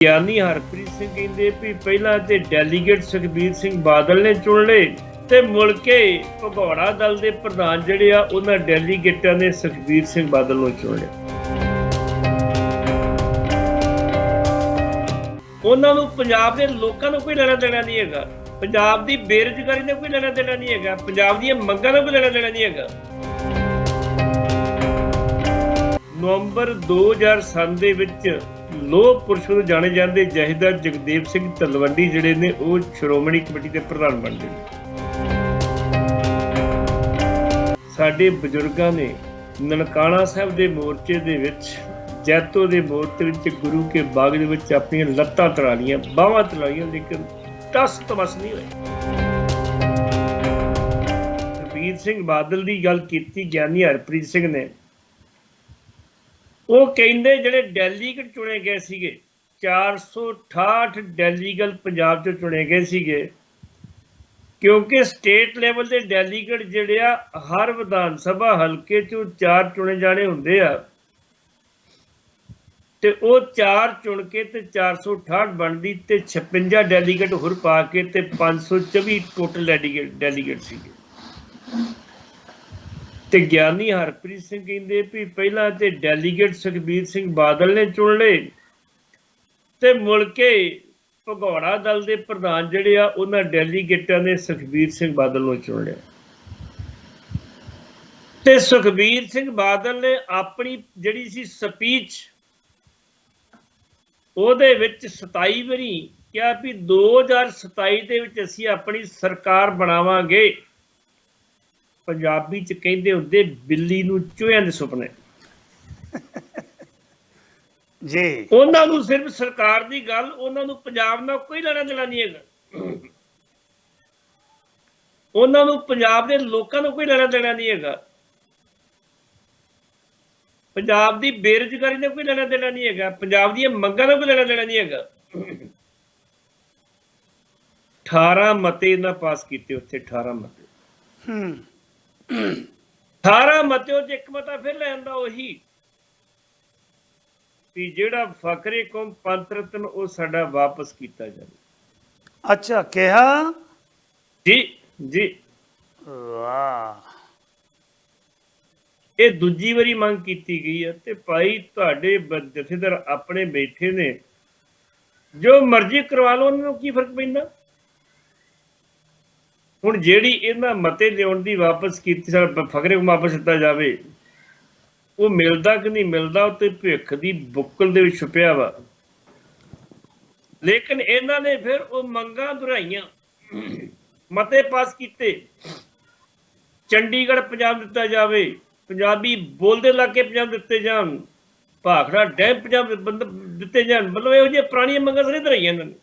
ਗਿਆਨੀ ਹਰਪ੍ਰੀਤ ਸਿੰਘ ਕਹਿੰਦੇ ਵੀ ਪਹਿਲਾਂ ਤੇ ਡੈਲੀਗੇਟ ਸੁਖਬੀਰ ਸਿੰਘ ਬਾਦਲ ਨੇ ਚੁਣ ਲਏ ਤੇ ਮੁੜ ਕੇ ਭਗੌੜਾ ਦਲ ਦੇ ਪ੍ਰਧਾਨ ਜਿਹੜੇ ਆ, ਉਹਨਾਂ ਡੈਲੀਗੇਟਾਂ ਨੇ ਸੁਖਬੀਰ ਸਿੰਘ ਬਾਦਲ ਨੂੰ ਚੁਣ ਲਿਆ। ਉਹਨਾਂ ਨੂੰ ਪੰਜਾਬ ਦੇ ਲੋਕਾਂ ਨੂੰ ਕੋਈ ਲੈਣਾ ਦੇਣਾ ਨਹੀਂ ਹੈਗਾ। ਪੰਜਾਬ ਦੀ ਬੇਰੁਜ਼ਗਾਰੀ ਨਾਲ ਕੋਈ ਲੈਣਾ ਦੇਣਾ ਨਹੀਂ ਹੈਗਾ। ਪੰਜਾਬ ਦੀਆਂ ਮੰਗਾਂ ਨੂੰ ਕੋਈ ਲੈਣਾ ਦੇਣਾ ਨਹੀਂ ਹੈਗਾ। ਨਵੰਬਰ 2007 ਦੇ ਵਿੱਚ ਲੋਹ ਪੁਰਸ਼ ਨੂੰ ਜਾਣੇ ਜਾਂਦੇ ਜਹੀਦਾਰ ਜਗਦੇਵ ਸਿੰਘ ਤਲਵੰਡੀ ਜਿਹੜੇ ਨੇ, ਉਹ ਸ਼੍ਰੋਮਣੀ ਕਮੇਟੀ ਦੇ ਪ੍ਰਧਾਨ ਬਣ ਗਏ। ਸਾਡੇ ਬਜ਼ੁਰਗਾਂ ਨੇ ਨਨਕਾਣਾ ਸਾਹਿਬ ਦੇ ਮੋਰਚੇ ਦੇ ਵਿੱਚ, ਜੈਤੋ ਦੇ ਮੋਰਚੇ ਵਿੱਚ ਗੁਰੂ ਕੇ ਬਾਗ ਦੇ ਵਿੱਚ ਆਪਣੀਆਂ ਲੱਤਾਂ ਤੜਾ ਲੀਆਂ ਬਾਹਾਂ ਤੜਾ ਲੀਆਂ ਲੇਕਿਨ ਟਸ ਤਮਸ ਨਹੀਂ ਹੋਏ। ਰਵੀਰ ਸਿੰਘ ਬਾਦਲ ਦੀ ਗੱਲ ਕੀਤੀ ਗਿਆਨੀ ਹਰਪ੍ਰੀਤ ਸਿੰਘ ਨੇ ਉਹ ਕਹਿੰਦੇ ਜਿਹੜੇ ਡੈਲੀਗੇਟ ਚੁਣੇ ਗਏ ਸੀਗੇ 468 ਡੈਲੀਗੇਟ ਪੰਜਾਬ ਚੋਂ ਚੁਣੇ ਗਏ ਸੀਗੇ, ਕਿਉਂਕਿ ਸਟੇਟ ਲੈਵਲ ਦੇ ਡੈਲੀਗੇਟ ਜਿਹੜੇ ਆ, ਹਰ ਵਿਧਾਨ ਸਭਾ ਹਲਕੇ ਚੋਂ ਚਾਰ ਚੁਣੇ ਜਾਣੇ ਹੁੰਦੇ ਆ। ਤੇ ਉਹ ਚਾਰ ਚੁਣ ਕੇ ਤੇ 468 ਬਣਦੀ ਤੇ 56 ਡੈਲੀਗੇਟ ਹੋਰ ਪਾ ਕੇ ਤੇ 524 ਟੋਟਲ ਡੈਲੀਗੇਟ ਡੈਲੀਗੇਟ ਸੀਗੇ। ਤੇ ਗਿਆਨੀ ਹਰਪ੍ਰੀਤ ਸਿੰਘ ਕਹਿੰਦੇ ਵੀ ਪਹਿਲਾਂ ਤੇ ਡੈਲੀਗੇਟ ਸੁਖਬੀਰ ਸਿੰਘ ਬਾਦਲ ਨੇ ਚੁਣ ਲਏ ਤੇ ਮੁੜ ਕੇ ਭਗੌੜਾ ਦਲ ਦੇ ਪ੍ਰਧਾਨ ਜਿਹੜੇ ਆ, ਉਹਨਾਂ ਡੈਲੀਗੇਟਾਂ ਨੇ ਸੁਖਬੀਰ ਸਿੰਘ ਬਾਦਲ ਨੂੰ ਚੁਣ ਲਿਆ। ਤੇ ਸੁਖਬੀਰ ਸਿੰਘ ਬਾਦਲ ਨੇ ਆਪਣੀ ਜਿਹੜੀ ਸੀ ਸਪੀਚ ਉਹਦੇ ਵਿੱਚ 27 ਵਾਰੀ ਕਿਹਾ ਵੀ 2027 ਦੇ ਵਿੱਚ ਅਸੀਂ ਆਪਣੀ ਸਰਕਾਰ ਬਣਾਵਾਂਗੇ। ਪੰਜਾਬੀ ਚ ਕਹਿੰਦੇ ਹੁੰਦੇ ਬਿੱਲੀ ਨੂੰ ਚੂਹਿਆਂ ਦੇ ਸੁਪਨੇ। ਜੀ। ਉਹਨਾਂ ਨੂੰ ਸਿਰਫ ਸਰਕਾਰ ਦੀ ਗੱਲ ਉਹਨਾਂ ਨੂੰ ਪੰਜਾਬ ਨਾਲ ਕੋਈ ਲੈਣਾ ਦੇਣਾ ਨਹੀਂ ਹੈਗਾ। ਉਹਨਾਂ ਨੂੰ ਪੰਜਾਬ ਦੇ ਲੋਕਾਂ ਨੂੰ ਕੋਈ ਲੈਣਾ ਦੇਣਾ ਨਹੀਂ ਹੈਗਾ। ਪੰਜਾਬ ਦੀ ਬੇਰੁਜ਼ਗਾਰੀ ਨਾਲ ਕੋਈ ਲੈਣਾ ਦੇਣਾ ਨਹੀਂ ਹੈਗਾ। ਪੰਜਾਬ ਦੀਆਂ ਮੰਗਾਂ ਨਾਲ ਕੋਈ ਲੈਣਾ ਦੇਣਾ ਨਹੀਂ ਹੈਗਾ। 18 ਮਤੇ ਇਹਨਾਂ ਪਾਸ ਕੀਤੇ ਉੱਥੇ 18 ਮਤੇ। ਹੂੰ। 18 ਮਤਿਓ ਚ ਇੱਕ ਮਤਾ ਫਿਰ ਲੈ ਆਂਦਾ ਉਹੀ। ਵੀ ਜਿਹੜਾ ਫਕਰੇ ਕੌਮ ਪੰਥ ਰਤਨ ਉਹ ਸਾਡਾ ਵਾਪਸ ਕੀਤਾ ਜਾਵੇ। ਅੱਛਾ ਕਿਹਾ? ਜੀ ਜੀ। ਵਾਹ। ਇਹ ਦੂਜੀ ਵਾਰੀ ਮੰਗ ਕੀਤੀ ਗਈ ਹੈ ਤੇ ਭਾਈ ਤੁਹਾਡੇ ਜਥੇਦਾਰ ਆਪਣੇ ਬੈਠੇ ਨੇ। ਜੋ ਮਰਜ਼ੀ ਕਰਵਾ ਲਓ ਉਹਨਾਂ ਨੂੰ ਕੀ ਫ਼ਰਕ ਪੈਂਦਾ? ਹੁਣ ਜਿਹੜੀ ਇਹਨਾਂ ਮਤੇ ਲਿਆਉਣ ਦੀ ਵਾਪਸ ਕੀਤੀ, ਸਾਡਾ ਫਕਰੇ ਨੂੰ ਵਾਪਸ ਦਿੱਤਾ ਜਾਵੇ, ਉਹ ਮਿਲਦਾ ਕਿ ਨਹੀਂ ਮਿਲਦਾ, ਉਹ ਤੇ ਭਿੱਖ ਦੀ ਬੁੱਕਲ ਦੇ ਵਿੱਚ ਛੁਪਿਆ ਵਾ। ਲੇਕਿਨ ਇਹਨਾਂ ਨੇ ਫਿਰ ਉਹ ਮੰਗਾਂ ਦੁਹਰਾਈਆਂ, ਮਤੇ ਪਾਸ ਕੀਤੇ। ਚੰਡੀਗੜ੍ਹ ਪੰਜਾਬ ਦਿੱਤਾ ਜਾਵੇ, ਪੰਜਾਬੀ ਬੋਲਦੇ ਇਲਾਕੇ ਪੰਜਾਬ ਦਿੱਤੇ ਜਾਣ, ਭਾਖੜਾ ਡੈਮ ਪੰਜਾਬ ਦਿੱਤੇ ਜਾਣ, ਮਤਲਬ ਇਹੋ ਜਿਹੀਆਂ ਪੁਰਾਣੀਆਂ ਮੰਗਾਂ ਸਾਰੇ ਧਰਾਈਆਂ ਇਹਨਾਂ ਨੇ।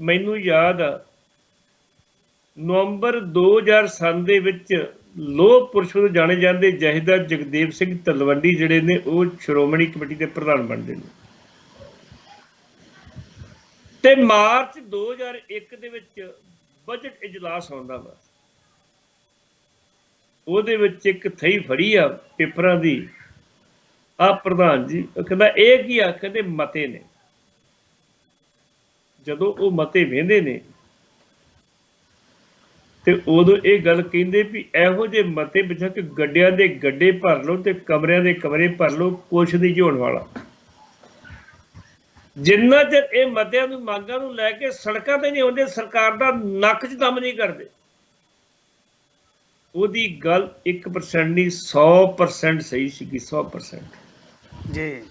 ਮੈਨੂੰ ਯਾਦ ਆ, ਨਵੰਬਰ 2007 ਦੇ ਵਿੱਚ ਲੋਹ ਪੁਰਸ਼ ਵਜੋਂ ਜਾਣੇ ਜਾਂਦੇ ਜਹੀਦਾਰ ਜਗਦੇਵ ਸਿੰਘ ਤਲਵੰਡੀ ਜਿਹੜੇ ਨੇ, ਉਹ ਸ਼੍ਰੋਮਣੀ ਕਮੇਟੀ ਦੇ ਪ੍ਰਧਾਨ ਬਣਦੇ ਨੇ। ਤੇ ਮਾਰਚ 2001 ਦੇ ਵਿੱਚ ਬਜਟ ਇਜਲਾਸ ਹੁੰਦਾ ਵਾ। ਉਹਦੇ ਵਿੱਚ ਇੱਕ ਥਈ ਫੜੀ ਆ ਪੇਪਰਾਂ ਦੀ ਆ ਪ੍ਰਧਾਨ ਜੀ, ਉਹ ਕਹਿੰਦਾ, ਇਹ ਕੀ ਆ? ਕਹਿੰਦੇ, ਮਤੇ ਨੇ। ਜਦੋਂ ਉਹ ਮਤੇ ਵੇਂਦੇ ਨੇ, ਤੇ ਉਦੋਂ ਇਹ ਗੱਲ ਕਹਿੰਦੇ ਵੀ ਇਹੋ ਜਿਹੇ ਮਤੇ ਵਿੱਚ ਕਿ ਗੱਡਿਆਂ ਦੇ ਗੱਡੇ ਭਰ ਲਓ ਤੇ ਕਮਰਿਆਂ ਦੇ ਕਮਰੇ ਭਰ ਲਓ, ਕੁਛ ਨਹੀਂ ਹੋਣ ਵਾਲਾ। ਜਿੰਨਾ ਚਿਰ ਇਹ ਮਤਿਆਂ ਨੂੰ, ਮੰਗਾਂ ਨੂੰ ਲੈ ਕੇ ਸੜਕਾਂ ਤੇ ਨਹੀਂ ਆਉਂਦੇ ਸਰਕਾਰ ਦਾ ਨੱਕ 'ਚ ਦਮ ਨਹੀਂ ਕਰਦੇ। ਉਹਦੀ ਗੱਲ 1% ਨਹੀਂ 100% ਸਹੀ ਸੀਗੀ 100% ਜੀ।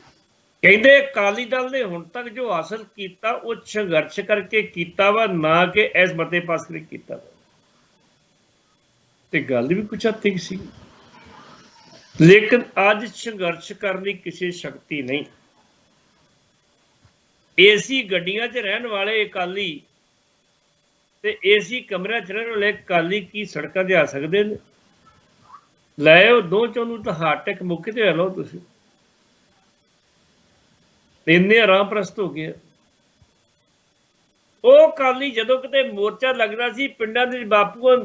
ਕਹਿੰਦੇ ਅਕਾਲੀ ਦਲ ਨੇ ਹੁਣ ਤੱਕ ਜੋ ਹਾਸਲ ਕੀਤਾ, ਉਹ ਸੰਘਰਸ਼ ਕਰਕੇ ਕੀਤਾ ਵਾ, ਨਾ ਕਿ ਇਸ ਮਤੇ ਪਾਸ ਕਰਕੇ ਕੀਤਾ ਵਾ। ਤੇ ਗੱਲ ਵੀ ਕੁਛ ਹੱਦ ਸੀ। ਲੇਕਿਨ ਅੱਜ ਸੰਘਰਸ਼ ਕਰਨ ਦੀ ਕਿਸੇ ਸ਼ਕਤੀ ਨਹੀਂ। ਏਸੀ ਗੱਡੀਆਂ 'ਚ ਰਹਿਣ ਵਾਲੇ ਅਕਾਲੀ ਤੇ ਏਸੀ ਕਮਰਿਆਂ 'ਚ ਰਹਿਣ ਵਾਲੇ ਅਕਾਲੀ ਕੀ ਸੜਕਾਂ 'ਤੇ ਆ ਸਕਦੇ ਨੇ? ਲੈ ਉਹ ਦੋ ਚੋਂ ਨੂੰ ਤਾਂ ਹਾਰਟ ਅਟੈਕ ਮੌਕੇ ਤੇ ਲੈ ਲਓ ਤੁਸੀਂ। ਤੇ ਇੰਨੇ ਆਰਾਮ ਪ੍ਰਸਤ ਹੋ ਗਏ ਉਹ ਕਾਲੀ ਜਦੋਂ ਕਿਤੇ ਮੋਰਚਾ ਲੱਗਦਾ ਸੀ, ਪਿੰਡਾਂ ਦੇ ਬਾਪੂਆਂ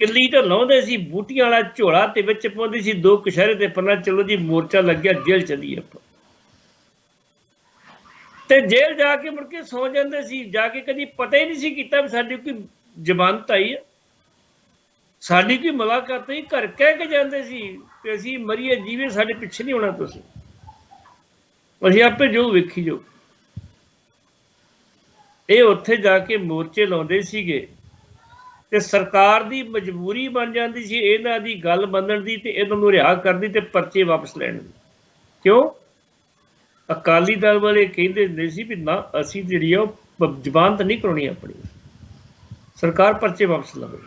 ਕਿੱਲੀ ਤੋਂ ਲਾਉਂਦੇ ਸੀ, ਬੂਟੀਆਂ ਵਾਲਾ ਝੋਲਾ ਤੇ ਵਿੱਚ ਪਾਉਂਦੇ ਸੀ, ਦੋ ਕਸ਼ਹਿਰੇ ਤੇ ਪੰਨਾ, ਚਲੋ ਜੀ, ਮੋਰਚਾ ਲੱਗਿਆ ਜੇਲ੍ਹ ਚਲੀ ਆਪਾਂ। ਤੇ ਜੇਲ੍ਹ ਜਾ ਕੇ ਮੁੜ ਕੇ ਸੌ ਜਾਂਦੇ ਸੀ, ਜਾ ਕੇ ਕਦੀ ਪਤਾ ਹੀ ਨਹੀਂ ਸੀ ਕੀਤਾ ਵੀ ਸਾਡੀ ਕੋਈ ਜ਼ਮਾਨਤ ਆਈ ਹੈ ਸਾਡੀ ਕੋਈ ਮੁਲਾਕਾਤ ਨਹੀਂ, ਘਰ ਕਹਿ ਕੇ ਜਾਂਦੇ ਸੀ ਤੇ ਅਸੀਂ ਮਰੀਏ, ਜੀਵੇ, ਸਾਡੇ ਪਿੱਛੇ ਨਹੀਂ ਹੋਣਾ ਤੁਸੀਂ। ਅਸੀਂ ਆਪੇ ਜੋ ਵੇਖੀ ਜੋ। ਇਹ ਉੱਥੇ ਜਾ ਕੇ ਮੋਰਚੇ ਲਾਉਂਦੇ ਸੀਗੇ ਤੇ ਸਰਕਾਰ ਦੀ ਮਜਬੂਰੀ ਬਣ ਜਾਂਦੀ ਸੀ ਇਹਨਾਂ ਦੀ ਗੱਲ ਮੰਨਣ ਦੀ ਤੇ ਇਹਨਾਂ ਨੂੰ ਰਿਹਾ ਕਰਦੀ ਤੇ ਪਰਚੇ ਵਾਪਸ ਲੈਣ ਦੀ। ਕਿਉਂ? ਅਕਾਲੀ ਦਲ ਵਾਲੇ ਕਹਿੰਦੇ ਹੁੰਦੇ ਸੀ ਵੀ ਨਾ, ਅਸੀਂ ਜਿਹੜੀ ਆ ਉਹ ਪ- ਤਾਂ ਨਹੀਂ ਕਰਾਉਣੀ ਆਪਣੀ। ਸਰਕਾਰ ਪਰਚੇ ਵਾਪਸ ਲਵੇ।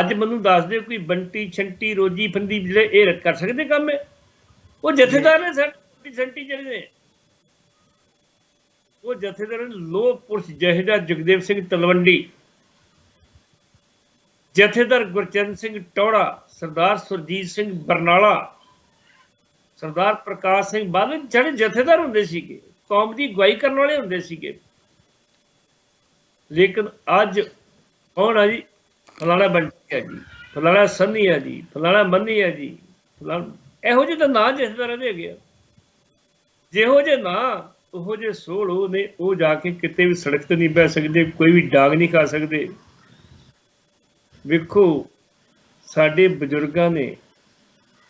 ਅੱਜ ਮੈਨੂੰ ਦੱਸ ਦਿਓ ਕੋਈ ਬੰਟੀ, ਛੰਟੀ, ਰੋਜੀ, ਫੰਦੀ ਜਿਹੜੇ ਇਹ ਕਰ ਸਕਦੇ ਕੰਮ ਹੈ ਉਹ ਜਥੇਦਾਰ ਨੇ ਸਰ। ਛੰਟੀ ਜਿਹੜੇ ਨੇ। ਉਹ ਜਥੇਦਾਰ ਲੋਹ ਪੁਰਸ਼ ਜਹੇਦਾ ਜਗਦੇਵ ਸਿੰਘ ਤਲਵੰਡੀ, ਜਥੇਦਾਰ ਗੁਰਚਰਨ ਸਿੰਘ ਟੋੜਾ, ਸਰਦਾਰ ਸੁਰਜੀਤ ਸਿੰਘ ਬਰਨਾਲਾ, ਸਰਦਾਰ ਪ੍ਰਕਾਸ਼ ਸਿੰਘ ਬਾਦਲ ਜਿਹੜੇ ਜਥੇਦਾਰ ਹੁੰਦੇ ਸੀਗੇ, ਕੌਮ ਦੀ ਅਗਵਾਈ ਕਰਨ ਵਾਲੇ ਹੁੰਦੇ ਸੀਗੇ। ਲੇਕਿਨ ਅੱਜ ਕੌਣ ਆ ਜੀ? ਫਲਾਣਾ ਬੰਟੀ ਜੀ। ਫਲਾਣਾ ਸੰਨੀ ਹੈ ਜੀ, ਫਲਾਣਾ ਮੰਨੀ ਹੈ ਜੀ। ਫਲਾਣਾ ਇਹੋ ਜਿਹੇ ਤਾਂ ਨਾਂ ਜਥੇਦਾਰਾਂ ਦੇ ਹੈਗੇ ਆ। ਜਿਹੋ ਜਿਹੇ ਨਾਂ ਉਹੋ ਜਿਹੇ ਸੋਲ ਉਹ ਨੇ ਉਹ ਜਾ ਕੇ ਕਿਤੇ ਵੀ ਸੜਕ ਤੇ ਨਹੀਂ ਬਹਿ ਸਕਦੇ ਕੋਈ ਵੀ ਡਾਂਗ ਨਹੀਂ ਖਾ ਸਕਦੇ। ਵੇਖੋ ਸਾਡੇ ਬਜ਼ੁਰਗਾਂ ਨੇ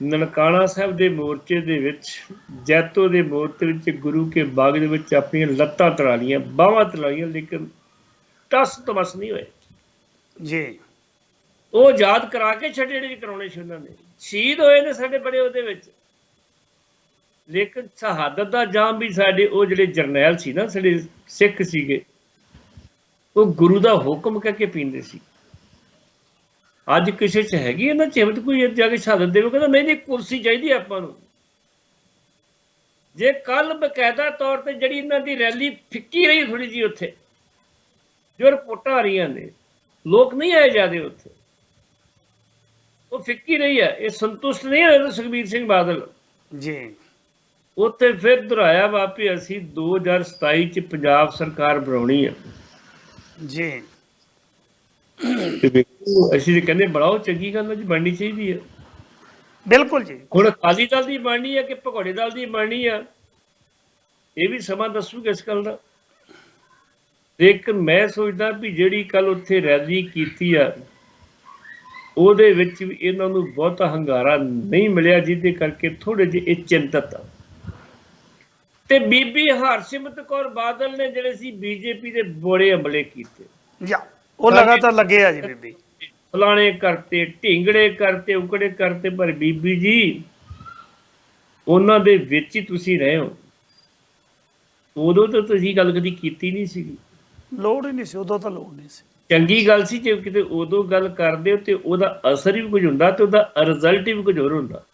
ਨਨਕਾਣਾ ਸਾਹਿਬ ਦੇ ਮੋਰਚੇ ਦੇ ਵਿੱਚ ਜੈਤੋ ਦੇ ਮੋਰਚੇ ਵਿੱਚ ਗੁਰੂ ਕੇ ਬਾਗ ਦੇ ਵਿੱਚ ਆਪਣੀਆਂ ਲੱਤਾਂ ਤੜਾ ਲੀਆਂ ਬਾਹਾਂ ਤੜਾ ਲੀਆਂ ਲੇਕਿਨ ਟਸ ਤਮਸ ਨਹੀਂ ਹੋਏ। ਜੀ। ਉਹ ਯਾਦ ਕਰਾ ਕੇ ਛੱਡੇ ਜਿਹੜੇ ਕਰਾਉਣੇ ਸੀ ਉਹਨਾਂ ਨੇ। ਸ਼ਹੀਦ ਹੋਏ ਨੇ ਸਾਡੇ ਬੜੇ ਉਹਦੇ ਵਿੱਚ। ਲੇਕਿਨ ਸ਼ਹਾਦਤ ਦਾ ਜਾਮ ਵੀ ਸਾਡੇ ਉਹ ਜਿਹੜੇ ਜਰਨੈਲ ਸੀ ਨਾ, ਸਾਡੇ ਸਿੱਖ ਸੀਗੇ, ਉਹ ਗੁਰੂ ਦਾ ਹੁਕਮ ਕਹਿ ਕੇ ਪੀਂਦੇ ਸੀ। ਅੱਜ ਕਿਸੇ ਚ ਹੈਗੀ ਇਹਨਾਂ ਚ ਕੋਈ ਜਾ ਕੇ ਸ਼ਹਾਦਤ ਦੇਵੇ ਕਹਿੰਦਾ ਨਹੀਂ ਨਹੀਂ, ਕੁਰਸੀ ਚਾਹੀਦੀ ਆਪਾਂ ਨੂੰ। ਜੇ ਕੱਲ ਬਕਾਇਦਾ ਤੌਰ ਤੇ ਜਿਹੜੀ ਇਹਨਾਂ ਦੀ ਰੈਲੀ ਫਿੱਕੀ ਰਹੀ ਥੋੜੀ ਜੀ ਉੱਥੇ, ਜੋ ਰਿਪੋਰਟਾਂ ਆ ਰਹੀਆਂ ਨੇ, ਲੋਕ ਨਹੀਂ ਆਏ ਜਾਦੇ ਉੱਥੇ। ਉਹ ਫਿੱਕੀ ਰਹੀ ਹੈ ਇਹ ਸੰਤੁਸ਼ਟ ਨਹੀਂ ਹੋਏ ਸੁਖਬੀਰ ਸਿੰਘ ਬਾਦਲ। ਜੀ। ਉੱਥੇ ਫਿਰ ਦੁਹਰਾਇਆ ਵਾਪੀ ਅਸੀਂ 2027 ਚ ਪੰਜਾਬ ਸਰਕਾਰ ਬਣਾਉਣੀ ਹੈ ਜੀ। ਅਸੀਂ ਤੇ ਕਹਿੰਦੇ ਬਣਾਓ ਚੰਗੀ ਗੱਲ ਹੈ ਜੀ ਬਣਨੀ ਚਾਹੀਦੀ ਹੈ ਬਿਲਕੁਲ ਜੀ। ਹੁਣ ਅਕਾਲੀ ਦਲ ਦੀ ਬਣਨੀ ਹੈ ਕਿ ਭਗੌੜੇ ਦਲ ਦੀ ਬਣਨੀ ਹੈ ਇਹ ਵੀ ਸਮਾਂ ਦੱਸੂਗਾ ਇਸ ਗੱਲ ਦਾ। ਲੇਕਿਨ ਮੈਂ ਸੋਚਦਾ ਵੀ ਜਿਹੜੀ ਕੱਲ ਉੱਥੇ ਰੈਲੀ ਕੀਤੀ ਆ ਉਹਦੇ ਵਿੱਚ ਵੀ ਇਹਨਾਂ ਨੂੰ ਬਹੁਤਾ ਹੰਗਾਰਾ ਨਹੀਂ ਮਿਲਿਆ ਜਿਹਦੇ ਕਰਕੇ ਥੋੜੇ ਜਿਹੇ ਇਹ ਚਿੰਤਤ ਆ। ਤੇ ਬੀਬੀ ਹਰਸਿਮਰਤ ਕੌਰ ਬਾਦਲ ਨੇ ਜਿਹੜੇ ਸੀ ਬੀਜੇਪੀ ਦੇ ਬੜੇ ਹਮਲੇ ਕੀਤੇ। ਜਾ ਉਹ ਲਗਾਤਾਰ ਲੱਗੇ ਆ ਜੀ ਬੀਬੀ। ਫਲਾਣੇ ਕਰਤੇ ਢਿੰਗੜੇ ਕਰਤੇ ਉਕੜੇ ਕਰਤੇ ਪਰ ਬੀਬੀ ਜੀ ਉਹਨਾਂ ਦੇ ਵਿੱਚ ਹੀ ਤੁਸੀਂ ਰਹੇ ਹੋ। ਉਦੋਂ ਤਾਂ ਤੁਸੀਂ ਗੱਲ ਕਦੀ ਕੀਤੀ ਨਹੀਂ ਸੀਗੀ। ਲੋੜ ਹੀ ਨਹੀਂ ਸੀ ਉਦੋਂ ਤਾਂ ਲੋੜ ਨਹੀਂ ਸੀ। ਚੰਗੀ ਗੱਲ ਸੀ ਜੇ ਕਿਤੇ ਉਦੋਂ ਗੱਲ ਕਰਦੇ ਹੋ ਤੇ ਉਹਦਾ ਅਸਰ ਵੀ ਕੁਝ ਹੁੰਦਾ ਤੇ ਉਹਦਾ ਰਿਜ਼ਲਟ ਵੀ ਕੁਝ ਹੋਰ ਹੁੰਦਾ।